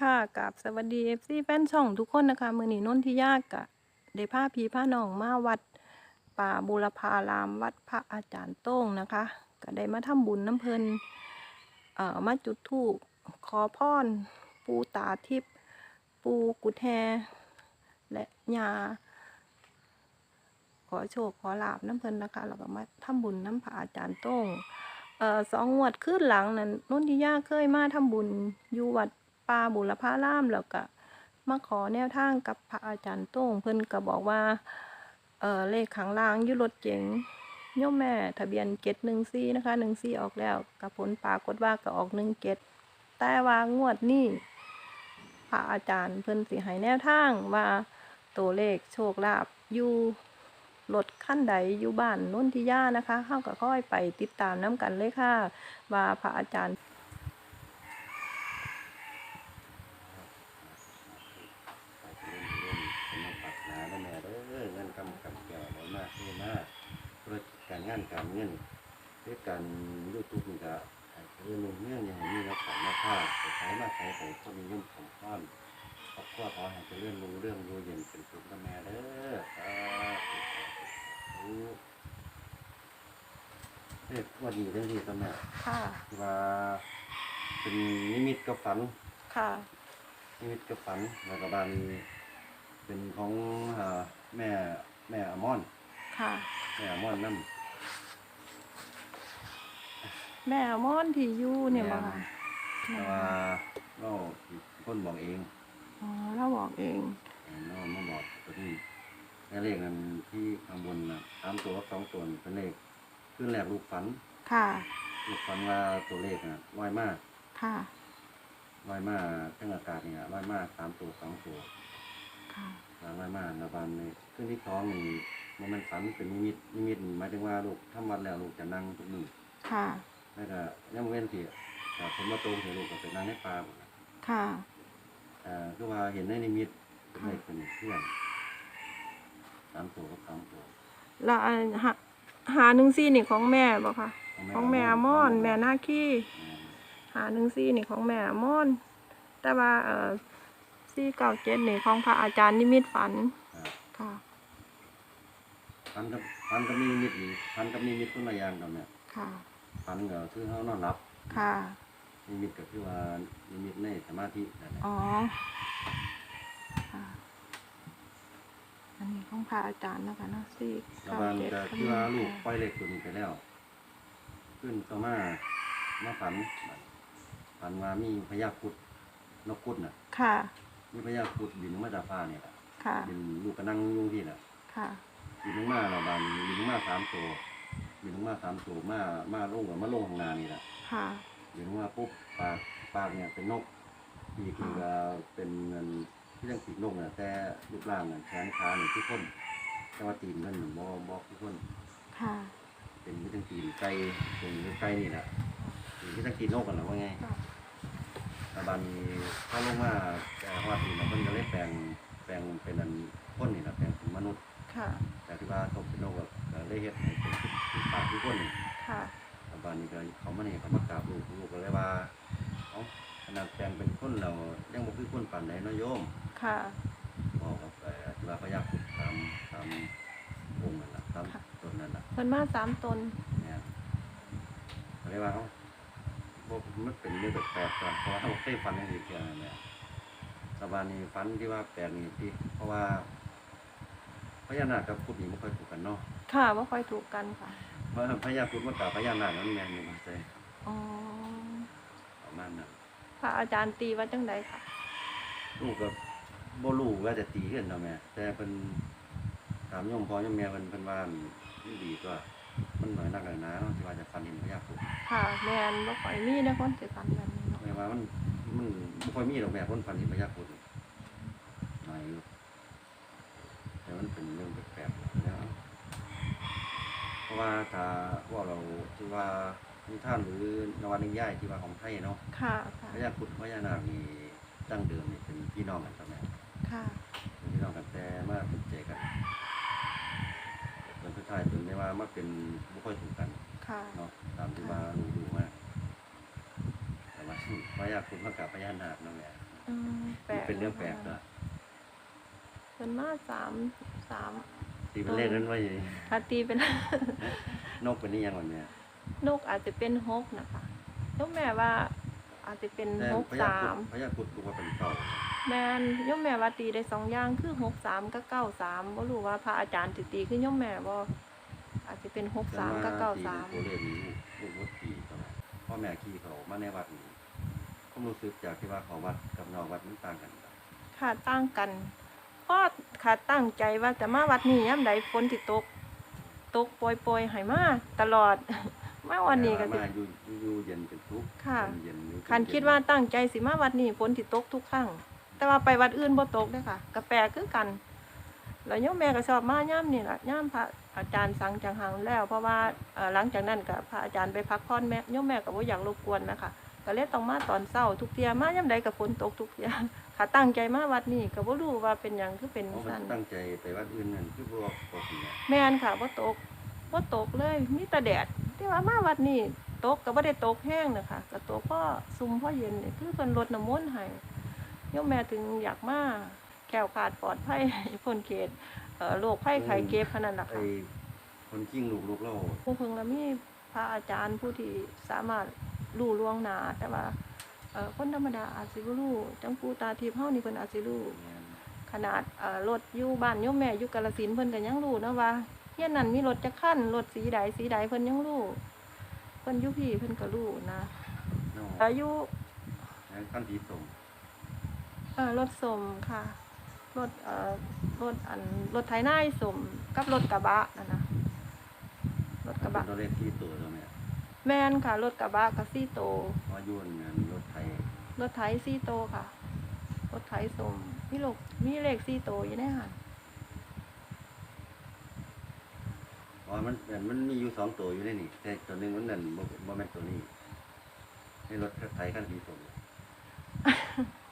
ค่ะกับสวัสดีเอฟซีแฟนช่องทุกคนนะคะ มือนีนนทิยากกะได้พาพีพาหนองมาวัด ป่าบุรพารามวัดพระอาจารย์โต้งนะคะ ก็ได้มาทำบุญน้ำเพลินเอ่อมาจุดธูปขอพรปูตาทิพย์ปูกุดแฮและยาขอโชคขอลาบน้ำเพลินนะคะแล้วก็มาทำบุญน้ำพระอาจารย์โต้งเอ่อสองงวดขึ้นหลังนั้นนุ่นทิยาเคยมาทำบุญอยู่วัด ป่าบุรพารามแล้วก็มาขอแนวทางกับพระอาจารย์โต้งเพิ่นก็บอกว่าเออเลขขังล่างยู่รถเก๋งโยมแม่ทะเบียนเกตหนึ่งซีนะคะหนึ่งซีออกแล้วกับผลปรากฏว่าก็ออกหนึ่งเกตแต่ว่างวดนี้พระอาจารย์เพิ่นสิให้แนวทางว่าตัวเลขโชคลาภอยู่รถขั้นใดอยู่บ้านนนทิยานะคะเข้าก็ค่อยไปติดตามน้ำกันเลยค่ะ ว่าพระอาจารย์ ไปเล่นเล่นเป็นมาปักหนาแล้วแม่เด้อเงินกำกับแก่ไว้มากขึ้นมากธุรกิจ การงานการเงินด้วยการยูทูบนี่ก็ให้เรื่องเรื่องอย่างนี้นะของมาค่าไปใช้มาใช้ของคนมีเงินของข้อนครอบครัวขอให้เรื่องรู้เรื่องรู้เย็นเป็นสุขนะแม่เด้อสาธุเด็กวันนี้ได้ดีตแม่ค่ะที่ว่าเป็นนิมิตกับฝัน ค่ะชีวิตกับฝันแล้วก็บ้านเป็นของอ่าแม่แม่อมอนค่ะแม่อมอนนั่น แม่ม่อนที่อยู่เนี่ยมาค่ะแต่ว่าเราคนบอกเองอ๋อเราบอกเองเราไม่บอกตัวนี้แม่เลขนั้นที่ข้างบนนะสามตัวกับสองตัวนี่เป็นเลขขึ้นแรกลูกฝัน ค่ะ ลูกฝันว่าตัวเลขน่ะลอยมาก ค่ะลอยมากเครื่องอากาศเนี่ยลอยมากสามตัวสองตัว ค่ะลอยมากระบานในขึ้นที่ท้องนี่มันเป็นฝันเป็นนิมิตนิมิตหมายถึงว่าลูกทำวัดแล้วลูกจะนั่งทุกมือค่ะ แล้วก็ยังเว้นที่แต่ผมมาตรงเห็นลูกก็ไปนั่งในป่าหมดนะค่ะ เอ่อคือว่าเห็นในนิมิตเป็นเลขเป็นเพื่อนสามตัวกับสามตัวแล้วอันหาหาหนึ่งซี่นี่ของแม่บอกค่ะ ของแม่ม่อนแม่นาคีหาหนึ่งซี่นี่ของแม่ม่อนแต่ว่าเอ่อซี่เก่าเจ็ดนี่ของพระอาจารย์นิมิตฝันครับค่ะ พันกับพันกับนิมิตอีกพันกับนิมิตคนละอย่างกันเนี่ยค่ะ พันก็คือเขานอนหลับค่ะ นิมิตก็คือว่านิมิตในสมาธินั่นแหละอ๋อค่ะอันนี้ของพระอาจารย์นะคะเนาะสี่แล้วเก้ามันเจ็ดก็คือว่าลูกปล่อยเลขตัวนี้ไปแล้ว ขึ้นต่อมามาฝันฝันว่ามีพญาครุดนกครุดน่ะ ค่ะ มีพญาครุดบินมาจากฟ้าเนี่ยแหละค่ะ บินลูกก็นั่งอยุ่งที่น่ะค่ะ บินลงมาเราบานบินลงมาสามตัว บินลงมาสามตัวมามาลงกับมาลงข้างหน้านี่แหละค่ะบินลงมาปุ๊บปากปากเนี่ยเป็นนกปีกนี่ก็เป็นเงินที่ยังปีกนกเนี่ยแต่รูปร่างเนี่ยแขนขาเนี่ยที่คนแต่ว่าตีนมันบ่บ่ที่คนค่ะ เป็นที่ตั้งตีนไก่เป็นไก่นี่แหละเป็นที่ตั้งตีนนกกันหรอว่าไงแล้วบานนี้เข้าลงมาแต่ว่าตีนน่ะมันก็เลยแปลงแปลงเป็นอันคนนี่แหละแปลงเป็นมนุษย์ ค่ะ แต่ที่ว่าเขาเป็นโรคแบบ เลยเฮ็ดให้เป็นที่ปากที่คนนี่ค่ะแต่บ้านนี้ก็เขามาเนี่ยเขามากราบลูกลูกก็เลยว่าเอ้าขนาดแปลงเป็นคนเรายังบ่คือคนปานใดเนาะโยมค่ะบอกกับเอ่อที่ว่าพญาครุฑตามตามองค์นั่นล่ะตามต้นนั่นล่ะเพิ่นมาสามตนเนี่ยก็เลยว่าเอ้าบ่มันเป็นเรื่องแปลกๆก่อนเพราะว่าเขาเคยฝันอย่างนี้เกี่ยวนั่นแหละแต่บ้านนี้ฝันที่ว่าแปลกนี่ที่เพราะว่าพญานาคกับพุทธนี่บ่ค่อยถูกกันเนาะ ค่ะว่าค่อยถูกกันค่ะเพราะพญาพุทธมากราบพญานาคนั้นแม่นอยู่มาใส่อ๋อประมาณนั้นพระอาจารย์ตีว่าจังใดค่ะลูกก็บ่รู้ว่าจะตีกันเนาะแม่แต่เพิ่นถามโยมพ่อโยมแม่เพิ่นเพิ่นว่ามันดีกว่ามันหน่อยนักหน่อยหนาเนาะที่ว่าจะฟันเห็นพญาพุทธค่ะแม่นบ่ค่อยมีนะคนสิฝันแบบนี้เนาะแม่ว่ามันมันบ่ค่อยมีหรอกแม่คนฟันเห็นพญาพุทธหน่อยอยู่แต่มันเป็นเรื่องแปลกๆแล้ว เพราะว่าถ้าว่าเราที่ว่านิทานหรือนวนิยายที่ว่าของไทยเนาะค่ะค่ะพญาพุทธพญานาคนี่ดั้งเดิมนี่เป็นพี่น้องกันครับแม่ค่ะเป็นพี่น้องกันแต่มาเป็นเจกันจนสุดท้ายจนได้ว่ามาเป็นไม่ค่อยถูกกันค่ะเนาะตามที่ว่ารู้ดูมากแต่ว่าพระยาคุณพระกับพญานาคนั่นแหละอืมแปลกเป็นเรื่องแปลกนะก็คะเพิ่นมาสามสาม ตีเป็นเลขนั้นไว้อยู่ถ้าตีเป็น นกเป็นนี่ยังวันเนี่ยนกอาจจะเป็นหกนะคะยกแม่ว่า อาจจะเป็นแต่หกพญาสาพุทมธพญาพุทธบอกว่าเป็นเก่าแม่นยกแม่ว่าตีได้สองอย่างคือหกสามกับเก้าสามบ่รู้ว่าพระอาจารย์สิตีคือยกแม่บ่อาจจะเป็นหกสามกับเก้าสามตัวเลขนี้ลูกลูกขี่ตลอดพ่อแม่ขี่เขามาในวัดนี่ผมรู้สึกจากที่ว่าเขาวัดกับนอกวัดมันต่างกันครับค่ะตั้งกัน เพราะขาดตั้งใจว่าจะมาวัดนี้ยามใดฝนสิตก ตกปล่อยๆให้มาตลอด มาวันนี้ก็สิ มาอยู่อยู่เย็นเป็นทุกข์ค่ะ เย็นๆอยู่เป็นคันคิดว่าตั้งใจสิมาวัดนี้ฝนสิตกทุกครั้งแต่ว่าไปวัดอื่นบ่ตกเด้อค่ะกาแฟคือกัน แล้วโยมแม่ก็ชอบมาย่ำนี่ล่ะย่ำพระอาจารย์สั่งจังหังแล้ว เพราะว่าเอ่อหลังจากนั้นก็พระอาจารย์ไปพักผ่อนแม่โยมแม่ก็บ่อยากรบกวนนะคะ ก็เลยต้องมาตอนเช้าทุกเที่ยมาย่ำใดก็ฝนตกทุกเที่ยค่ะตั้งใจมาวัดนี้ก็บ่รู้ว่าเป็นหยังคือเป็นเขาซั่นตั้งใจไปวัดอื่นนั่นคือบ่ตกเนี่ยแม่นค่ะบ่ตกบ่ตกเลยมีแต่แดดแต่ว่ามาวัดนี้ตกก็บ่ได้ตกแห้งนะคะก็ตกพอซุ่มพอเย็นนี่คือเพิ่นรดน้ำมนต์ให้โยมแม่ถึงอยากมาแก้วขาดปลอดภัยพ้นเขตเอ่อโรคภัยไข้เจ็บพะนันล่ะไอ้ค่ะคนกิ้งลูกลูกเรา ผู้เพิ่งแล้วมีพระอาจารย์ผู้ที่สามารถ รู้ล่วงหน้าแต่ว่าเอ่อคนธรรมดาอาจสิบ่รู้จังปู่ตาทิพย์เฮานี่เพิ่นอาจสิรู้เนี่ยขนาดเอ่อรถอยู่บ้านโยมแม่อยู่กาฬสินธุ์เพิ่นก็ยังรู้นะว่าเฮียนนั้นมีรถจักคันรถสีใดสีใดเพิ่นยังรู้เพิ่นอยู่พี่เพิ่นก็รู้นะเนาะอายุแล้วขั้นที่ส่งเอ่อรถสมค่ะรถเอ่อรถอันรถไถนาให้สมกับรถกระบะนั่นนะรถกระบะตัวเลขที่ตัวแล้วเนี่ย แม่นค่ะ รถกระบะกับซี่โตว่ายุ่นงานรถไทยรถไถซี่โตค่ะ รถไถสมมีลูกมีเลขซี่โตอยู่ในหันเพราะมันมันมีอยู่สองตัวอยู่ในนี่แต่ตัวหนึงมันนั่นบ่บ่แม่นตัวนี้ในรถไทยขั้นที่ส่ง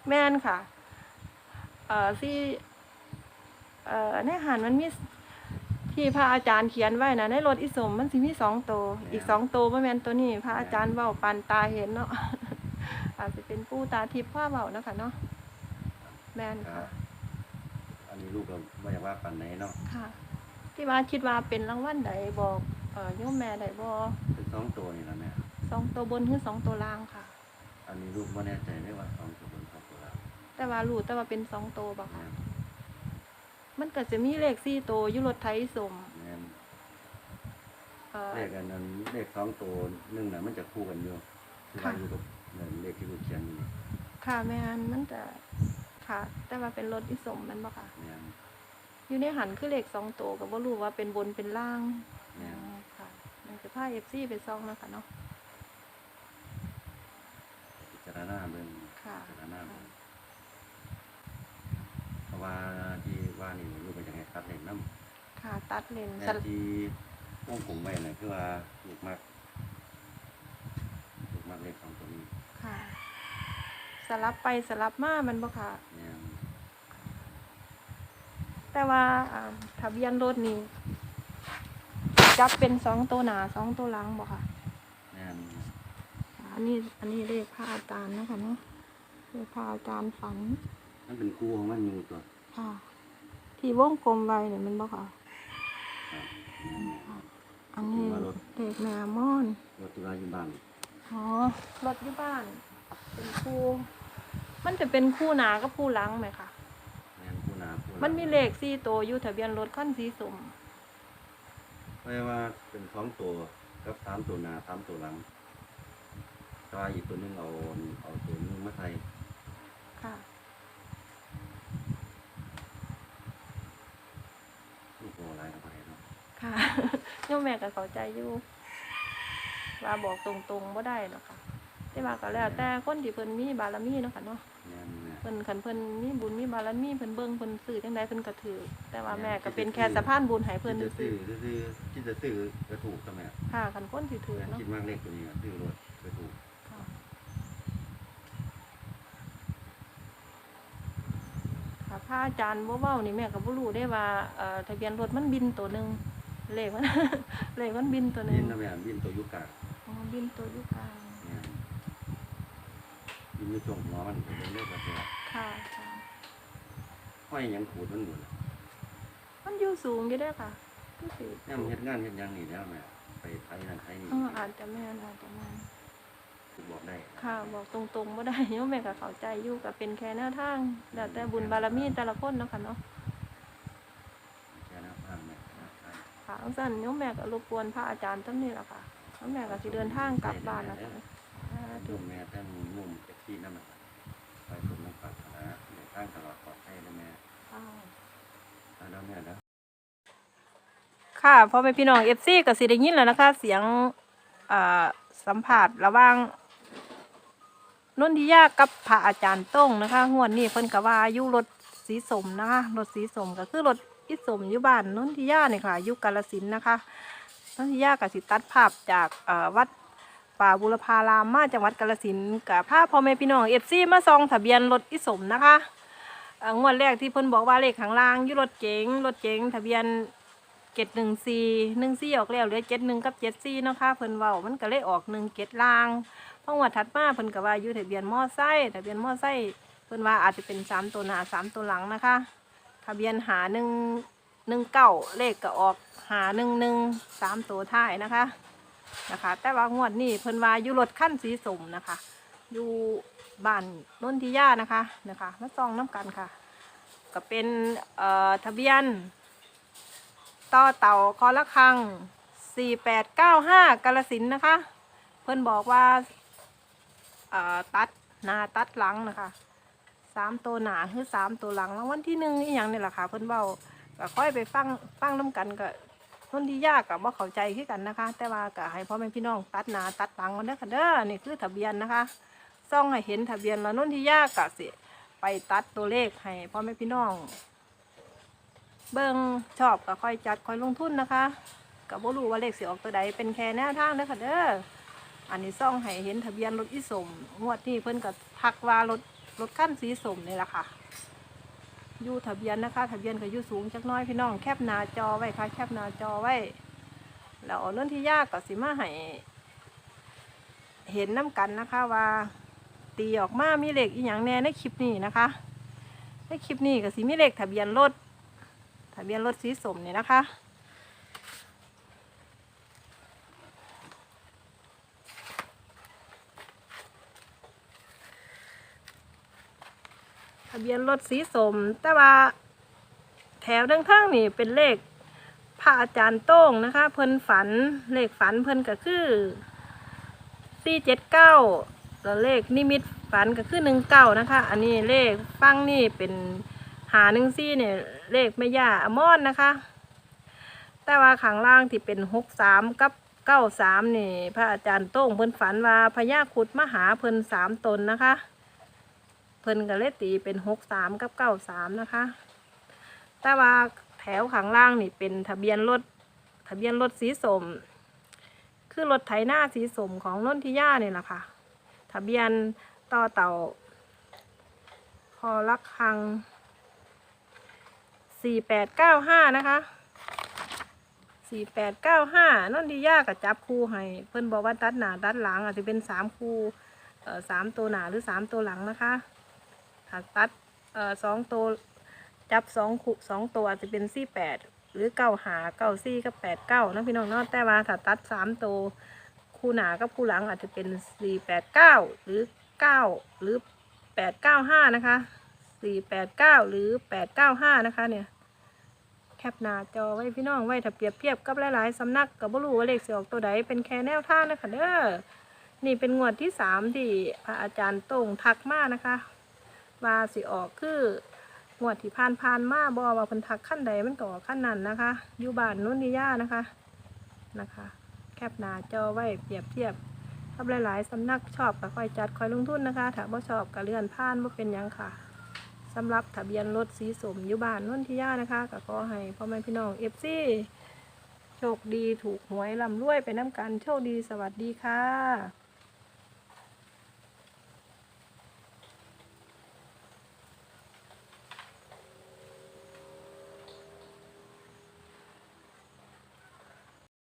แม่นค่ะ เอ่อซี่เอ่อในหันมันมี ที่พระอาจารย์เขียนไว้นะในรถอิสมมันสิมีสองตัวอีกสองตัวบ่แม่นตัวนี้ พระอาจารย์เว้าปานตาเห็นเนาะอาจจะเป็นผู้ตาทิพย์ผ้าเว้านะคะเนาะแม่นครัค่ะบอันนี้ลูกก็ไม่อยากว่าปันไหนเนาะค่ะ ที่ว่าคิดว่าเป็นรางวัลใดบอกเอ่อโยมแม่ใดบ่เป็นสองตัวนี่แหละแม่สองตัวบนหรือสองตัวล่างค่ะ อันนี้ลูกไม่แน่ใจได้ว่าสองตัวบนสองตัวล่างแต่ว่ารู้แต่ว่าเป็นสองตัวบ่ค่ะแม่นมันก็จะมีเลขสี่ตัวอยู่รถไถสมแม่นเอ่อเลขอันนั้นเลขสองตัวหนึงน่ะมันจะคู่กันอยู่คือว่าอยู่กับนั่นเลขที่ลูกเขียนอยู่นี่ค่ะแม่นมันจะค่ะ แต่ว่าเป็นรถอิสมแมันบ่ค่ะ แม่นอยู่ในหันคือเลขสองตัวก็บ่รู้ว่าเป็นบนเป็นล่างแม่นอ๋อค่ะมันจะพา FC ไปซองนะคะเนาะพิจารณาเบิ่งค่ะ พิจารณาเบิ่งเพราะ ว่าที่ว่านี่ลูกก็อยากให้ตัดเลขนำค่ะ ตัดเลนแต่ที่วงกลมไว้น่ะคือว่าลูกมักลูกมักเลขสองตัวนี้ค่ะ สลับไปสลับมามันบ่ค่ะแม่นแต่ว่าอ่าทะเบียนรถนี่จับเป็นสองตัวหนาสองตัวหลังบ่ค่ะแม่นอันนี้อันนี้เลขพระอาจารย์นะคะเนาะเลขพระอาจารย์ฝัน มันเป็นคู่ของมันอยู่ตัว ค่ะ ที่วงกลมไว้เนี่ยมันบ่ค่ะครับอันนี้เลขแม่มอนรถตุลาอยู่บ้านอ๋อรถอยู่บ้าน เป็นคู่มันจะเป็นคู่หนากับคู่หลังไหมคะแม่นคู่หนาคู่หลังมันมีเลขสี่ตัวอยู่ทะเบียนรถคันสีส้มเพราะว่าเป็นสองตัวกับสามตัวหน้าสามตัวหลังแตว่าอีกตัวหนึงเอาเอาตัวหนึงมาใส่ค่ะ ลูกโบราณกับอะไรเนาะ ค่ะโยมแม่ก็เข้าใจอยู่ว่าบอกตรงๆบ่ได้หรอกค่ะแต่ว่าก็แล้วแต่คนที่เพิ่นมีบารมีเนาะค่ะเนาะแม่นแม่เพิ่นคันเพิ่นมีบุญมีบารมีเพิ่นเบิ่งเพิ่นซื้อจังใดเพิ่นก็ถือ แต่ว่าแม่ก็เป็นแค่สะพานบุญให้เพิ่นคิดจะซื่ซื้ออซื้อคิดจะซื้อกระถูกทำไมๆค่ะคันคนที่ถือแม่นเนาะคิดมากเลขตัวนี้อะซื้อรถกระถูกค่ะค่ะพระอาจารย์บ่เว้านี่แม่ก็บ่รู้ได้ว่าเอ่อทะเบียนรถมันบินตัวหนึง เลขมัน เลขมันบินตัวหนึบิงนนะแม่บินตัวอยุกาอ๋อบินตัวอยู่กลางแม่นบินอยู่ช่วงหัวมันเป็นเรื่องแบบนี้คค่ะค่ะห้อยหยังขูดมันอยู่น่ะมันอยู่สูงอยู่เด้อค่ะคือสิแนี่มันเฮ็ดงานเฮ็ดหยังนี่แล้วแม่ไปไทยนั่นไทยนี่เอออาจจะแม่นอาจจะแม่นบอกได้ค่ะบอกตรงๆบ่ได้โยมแม่ก็เข้าใจอยู่ก็เป็นแค่แนวทางแล้วแต่บุญบารมีแต่ละคนเนาะค่ะเนาะ แค่น้ำพังแม่น้ำพัง ค่ะอังซั่นโยมแม่ก็รบกวนพระอาจารย์ท่านนี้ล่ะค่ะโยมแม่ก็สิเดินทางกลับบ้านแล้วค่ะสาธุนุ่มแม่ทั้งนุ่มเจ็บที่น้ำมันไปสมน้ำปรารถนาในทางตลอดปลอดภัยนะแม่ค่ะเอาแล้วแม่แล้วค่ะพ่อแม่พี่น้องเอฟซีก็สิได้ยินแล้วนะคะ เสียงอ่าสัมผัสระหว่างนนทิยากับพระอาจารย์ต้งนะคะงวดนี้เพิ่นก็ว่าอายุรถสีสมนะคะรถสีสมก็คือรถ อิสมอยู่บ้านนนทิยาเนี่ยค่ะยู่กาลสินนะคะนนทิยาก็สิตัดภาพจากวัดป่าบุรพารามมาจังหวัดกาลสินกับพาพ่อแม่พี่น้องเอฟซีมาซองทะเบียนรถอิสมนะคะงวดแรกที่เพิ่นบอกว่าเลขข้างล่างยู่รถเก๋งรถเก๋งทะเบียนเจ็ดหนึ่งสี่หนึ่งสี่ออกแล้วเหลือเจ็ดหนึ่งกับเจ็ดสี่นะคะเพิ่นเว้ามันก็เลยออกหนึ่งเจ็ดลางพราะงวดถัดมาเพิ่นก็ว่าอยู่ทะเบียนมอไซค์ทะเบียนมอไซค์เพิ่นว่าอาจจะเป็นสามตัวหน้าสามตัวหลังนะคะ ทะเบียนหาหนึ่งหนึ่งเก้าเลขก็ออกหาหนึ่งหนึ่งสามตัวท้ายนะคะนะคะ แต่ว่างวดนี้เพิ่นว่าอยู่รถขั้นสีสมนะคะ อยู่บ้านนนทิยานะคะนะคะมาซองน้ำกันค่ะ ก็เป็นเอ่อทะเบียนต่อเต่าคอละคัง 4895กาลสินนะคะ เพื่อนบอกว่าเอ่อตัดหนาตัดหลังนะคะ สามตัวหนาคือสามตัวหลังแล้ววันที่หนึ่งอีหยังนี่แหละค่ะเพื่อนเบาก็ค่อยไปฟังฟังน้กันก็คนที่ยากกับว่าเข้าใจคือกันนะคะ แต่ว่าก็ให้พ่อแม่พี่น้องตัดหนาตัดหลังมันเด้อค่ะเด้อนี่คือทะเบียนนะคะซ่องให้เห็นทะเบียนแล้วนนที่ยากกะสิไปตัดตัวเลขให้พ่อแม่พี่น้อง เบิ่งชอบก็ค่อยจัดค่อยลงทุนนะคะก็บ่รู้ว่าเลขสิออกตัวใดเป็นแค่แนวทางเด้อค่ะเด้ออันนี้ซ่องให้เห็นทะเบียนรถอีสมงวดนี้เพิ่นก็ทักว่ารถ รถขั้นสีสมนี่แหละค่ะอยู่ทะเบียนนะคะ ทะเบียนก็อยู่สูงจักน้อยพี่น้องแคบหน้าจอไว้ค่ะ แคบหน้าจอไว้แล้วเรื่องที่ยากก็สิมาให้เห็นน้ำกันนะคะว่า ตีออกมามีเหลขอีหยังแน่ในคลิปนี้นะคะในคลิปนี้ก็สิมีเหลขทะเบียนรถทะเบียนรถสีสมเนี่ยนะคะะเบียนรถสีสม แต่ว่าแถวดังข้งๆนี่เป็นเลขพระอาจารย์โต้งนะคะ เพิ่นฝันเลขฝันเพิ่นก็คือสี่เจ็ดเก้าแล้วเลขนิมิตฝันก็คือหนึ่งเก้านะคะ อันนี้เลขฟังนี่เป็นหาหนึ่งซี่เนี่ยเลขไม่ย่าอมอนนะคะ แต่ว่าข้างล่างที่เป็นหกสามกับเก้าสามนี่ พระอาจารย์โต้งเพิ่นฝันว่าพญาคุดมหาเพิ่นสามตนนะคะ พิ่นก็เลยตีเป็นหกสามกับเก้าสามนะคะ แต่ว่าแถวข้างล่างนี่เป็นทะเบียนรถทะเบียนรถสีสม คือรถไถหน้าสีสมของนนทิยาเนี่ยแหละค่ะ ทะเบียนต่อเต่า คอลักคังสี่แปดเก้าห้านะคะสี่แปดเก้าห้านนทิยากับจับคู่ให้ เพิ่นบอกว่าตัดหนาตัดหลังอาจจะเป็นสามคู่สามตัวหนาหรือสามตัวหลังนะคะ ถ้าตัดเอ่อสองตัวจับสองคู่สองตัวอาจจะเป็นสี่แปดหรือเก้าหาเก้าสี่กับแปดเก้านะพี่น้องเนาะแต่ว่าถ้าตัดสามตัวคู่หนากับคู่หลังอาจจะเป็นสี่แปดเก้าหรือเก้าหรือแปดเก้าห้านะคะสี่แปดเก้าหรือแปดเก้าห้านะคะเนี่ยแคปหน้าจอไว้พี่น้องไว้ถ้าเปรียบเทียบกับหลายๆสำนักกับบรูว่าเลขสิออกตัวใดเป็นแค่แนวท่างนะคะเด้อนี่เป็นงวดที่สามที่พระอาจารย์ต้งทักมานะคะ ว่าสิออกคืองวดที่ผ่านผ่านมาบอว่าพิ่นทักขั้นใดมันก็อขั้นนั้นนะคะอยู่บ้านนุ่นนิย่านะคะนะคะ แคปหนาจอไว้เปรียบเทียบกับหลายๆสำนักชอบก็ค่อยจัดค่อยลงทุนนะคะ ถ้าบ่ชอบก็เลื่อนผ่านบ่าเป็นยังค่ะสำหรับทะเบียนรถสีสมอยู่บ้านนุ่นทิยานะคะก็ขอให้พ่อแม่พี่น้องเอฟซีโชคดีถูกหวยลำรวยไปน้ำกันโชคดีสวัสดีค่ะ